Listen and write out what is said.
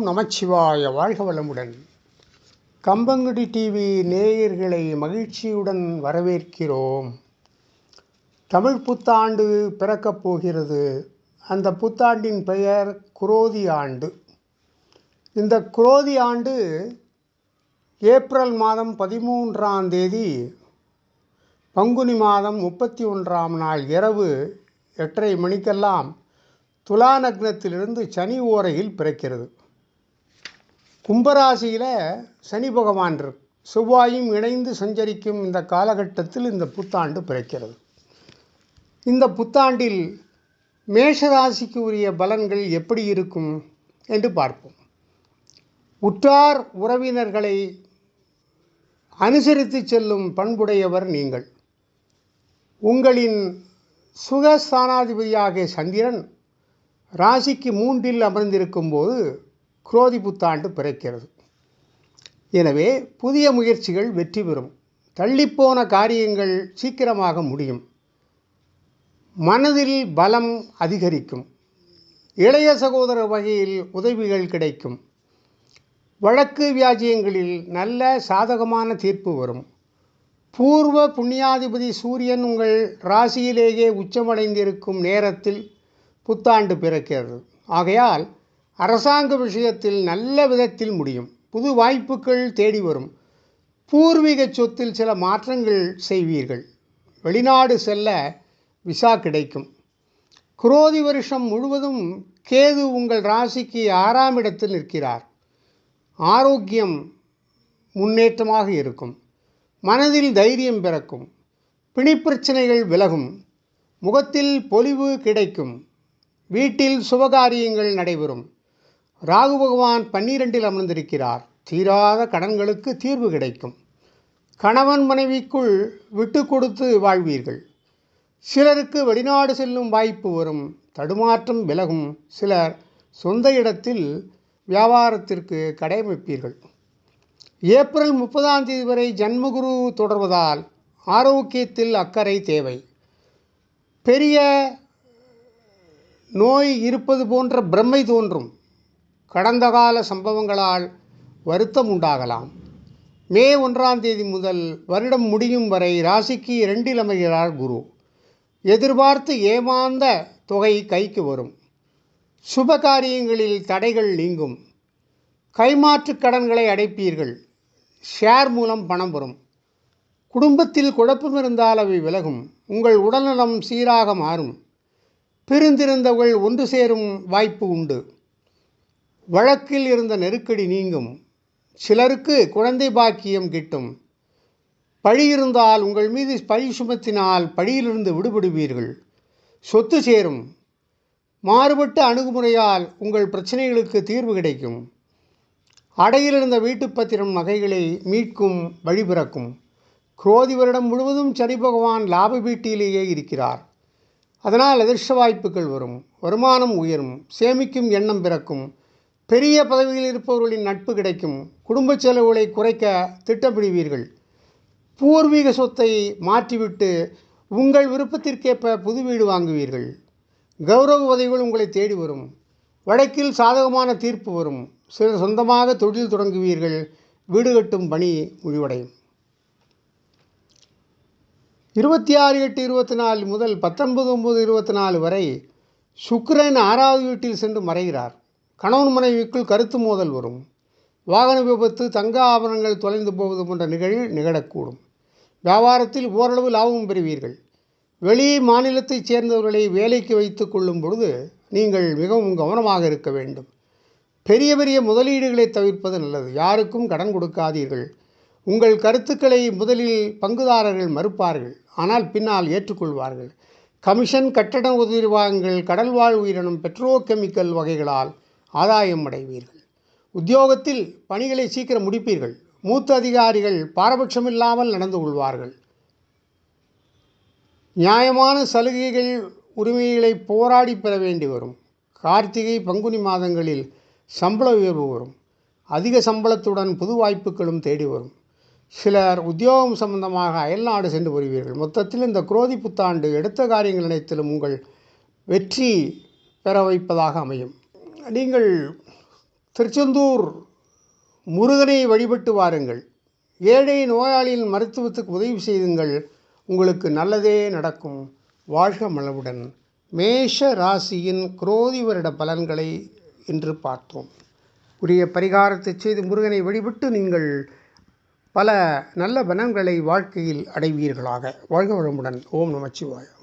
நமச்சிவாய வாழ்க வளமுடன். கம்பங்குடி டிவி நேயர்களை மகிழ்ச்சியுடன் வரவேற்கிறோம். தமிழ் புத்தாண்டு பிறக்கப் போகிறது. அந்த புத்தாண்டின் பெயர் குரோதி ஆண்டு. இந்த குரோதி ஆண்டு ஏப்ரல் மாதம் பதிமூன்றாம் தேதி பங்குனி மாதம் முப்பத்தி ஒன்றாம் நாள் இரவு எட்டரை மணிக்கெல்லாம் துலா நக்னத்திலிருந்து சனி ஓரையில் பிறக்கிறது. கும்பராசியில் சனி பகவான் இருக்கு செவ்வாயும் இணைந்து சஞ்சரிக்கும் இந்த காலகட்டத்தில் இந்த புத்தாண்டு பிறக்கிறது. இந்த புத்தாண்டில் மேஷராசிக்கு உரிய பலன்கள் எப்படி இருக்கும் என்று பார்ப்போம். உற்றார் உறவினர்களை அனுசரித்து செல்லும் பண்புடையவர் நீங்கள். உங்களின் சுகஸ்தானாதிபதியாகிய சந்திரன் ராசிக்கு மூன்றில் அமர்ந்திருக்கும் போது குரோதி புத்தாண்டு பிறக்கிறது. எனவே புதிய முயற்சிகள் வெற்றி பெறும். தள்ளிப்போன காரியங்கள் சீக்கிரமாக முடியும். மனதில் பலம் அதிகரிக்கும். இளைய சகோதர வகையில் உதவிகள் கிடைக்கும். வழக்கு வியாஜியங்களில் நல்ல சாதகமான தீர்ப்பு வரும். பூர்வ புண்ணியாதிபதி சூரியன் உங்கள் ராசியிலேயே உச்சமடைந்திருக்கும் நேரத்தில் புத்தாண்டு பிறக்கிறது. ஆகையால் அரசாங்க விஷயத்தில் நல்ல விதத்தில் முடியும். புது வாய்ப்புகள் தேடி வரும். பூர்வீக சொத்தில் சில மாற்றங்கள் செய்வீர்கள். வெளிநாடு செல்ல விசா கிடைக்கும். குரோதி வருஷம் முழுவதும் கேது உங்கள் ராசிக்கு ஆறாம் இடத்தில் நிற்கிறார். ஆரோக்கியம் முன்னேற்றமாக இருக்கும். மனதில் தைரியம் பிறக்கும். பிணிப்பிரச்சனைகள் விலகும். முகத்தில் பொலிவு கிடைக்கும். வீட்டில் சுபகாரியங்கள் நடைபெறும். ராகு பகவான் பன்னிரெண்டில் அமர்ந்திருக்கிறார். தீராத கடன்களுக்கு தீர்வு கிடைக்கும். கணவன் மனைவிக்குள் விட்டு கொடுத்து வாழ்வீர்கள். சிலருக்கு வெளிநாடு செல்லும் வாய்ப்பு வரும். தடுமாற்றம் விலகும். சிலர் சொந்த இடத்தில் வியாபாரத்திற்கு கடையமைப்பீர்கள். ஏப்ரல் முப்பதாம் தேதி வரை ஜன்மகுரு தொடர்வதால் ஆரோக்கியத்தில் அக்கறை தேவை. பெரிய நோய் இருப்பது போன்ற பிரமை தோன்றும். கடந்த கால சம்பவங்களால் வருத்தம் உண்டாகலாம் மே ஒன்றாம் தேதி முதல் வருடம் முடியும் வரை ராசிக்கு இரண்டில் அமைகிறார் குரு. எதிர்பார்த்து ஏமாந்த தொகை கைக்கு வரும். சுப காரியங்களில் தடைகள் நீங்கும். கைமாற்று கடன்களை அடைப்பீர்கள். ஷேர் மூலம் பணம் வரும். குடும்பத்தில் குழப்பம் இருந்தால் அவை விலகும். உங்கள் உடல்நலம் சீராக மாறும். பிரிந்திருந்தவர்கள் ஒன்று சேரும் வாய்ப்பு உண்டு. வழக்கில் இருந்த நெருக்கடி நீங்கும். சிலருக்கு குழந்தை பாக்கியம் கிட்டும். பழி இருந்தால் உங்கள் மீது பழி சுமத்தினால் பழியிலிருந்து விடுபடுவீர்கள். சொத்து சேரும். மாறுபட்ட அணுகுமுறையால் உங்கள் பிரச்சனைகளுக்கு தீர்வு கிடைக்கும். அடையில் இருந்த வீட்டுப்பத்திரம் நகைகளை மீட்கும் வழி பிறக்கும். குரோதி வருடம் முழுவதும் சனி பகவான் லாப வீட்டிலேயே இருக்கிறார். அதனால் அதிர்ஷ்ட வாய்ப்புகள் வரும். வருமானம் உயரும். சேமிக்கும் எண்ணம் பிறக்கும். பெரிய பதவியில் இருப்பவர்களின் நட்பு கிடைக்கும். குடும்ப செலவுகளை குறைக்க திட்டமிடுவீர்கள். பூர்வீக சொத்தை மாற்றிவிட்டு உங்கள் விருப்பத்திற்கேற்ப புது வீடு வாங்குவீர்கள். கௌரவ உதவிகள் உங்களை தேடி வரும். வழக்கில் சாதகமான தீர்ப்பு வரும். சிலர் சொந்தமாக தொழில் தொடங்குவீர்கள். வீடு கட்டும் பணி முடிவடையும். இருபத்தி ஆறு எட்டு இருபத்தி நாலு முதல் பத்தொன்பது ஒம்பது இருபத்தி நாலு வரை சுக்கிரன் ஆறாவது வீட்டில் சென்று மறைகிறார். கணவன் மனைவிக்குள் கருத்து மோதல் வரும். வாகன விபத்து தங்க ஆபரணங்கள் தொலைந்து போவது போன்ற நிகழ்வு நிகழக்கூடும். வியாபாரத்தில் ஓரளவு லாபம் பெறுவீர்கள். வெளி மாநிலத்தைச் சேர்ந்தவர்களை வேலைக்கு வைத்து கொள்ளும் பொழுது நீங்கள் மிகவும் கவனமாக இருக்க வேண்டும். பெரிய பெரிய முதலீடுகளை தவிர்ப்பது நல்லது. யாருக்கும் கடன் கொடுக்காதீர்கள். உங்கள் கருத்துக்களை முதலில் பங்குதாரர்கள் மறுப்பார்கள். ஆனால் பின்னால் ஏற்றுக்கொள்வார்கள். கமிஷன் கட்டட உதிர்வாகங்கள் கடல்வாழ் உயிரினம் பெட்ரோ கெமிக்கல் வகைகளால் ஆதாயம் அடைவீர்கள் உத்தியோகத்தில் பணிகளை சீக்கிரம் முடிப்பீர்கள். மூத்த அதிகாரிகள் பாரபட்சமில்லாமல் நடந்து கொள்வார்கள். நியாயமான சலுகைகள் உரிமைகளை போராடி பெற வேண்டி வரும். கார்த்திகை பங்குனி மாதங்களில் சம்பள உயர்வு வரும். அதிக சம்பளத்துடன் புது வாய்ப்புகளும் தேடி வரும். சிலர் உத்தியோகம் சம்பந்தமாக அயல்நாடு சென்று வருவீர்கள். மொத்தத்தில் இந்த குரோதி புத்தாண்டு எடுத்த காரியங்கள் அனைத்திலும் உங்கள் வெற்றி பெற வைப்பதாக அமையும். நீங்கள் திருச்செந்தூர் முருகனை வழிபட்டு வாருங்கள். ஏழை நோயாளியின் மருத்துவத்துக்கு உதவி செய்யுங்கள் உங்களுக்கு நல்லதே நடக்கும். வாழ்க மலவுடன் மேஷ ராசியின் குரோதி வருட பலன்களை இன்று பார்த்தோம். உரிய பரிகாரத்தை செய்து முருகனை வழிபட்டு நீங்கள் பல நல்ல பலன்களை வாழ்க்கையில் அடைவீர்களாக. வாழ்க வளமுடன். ஓம் நமச்சிவாயம்.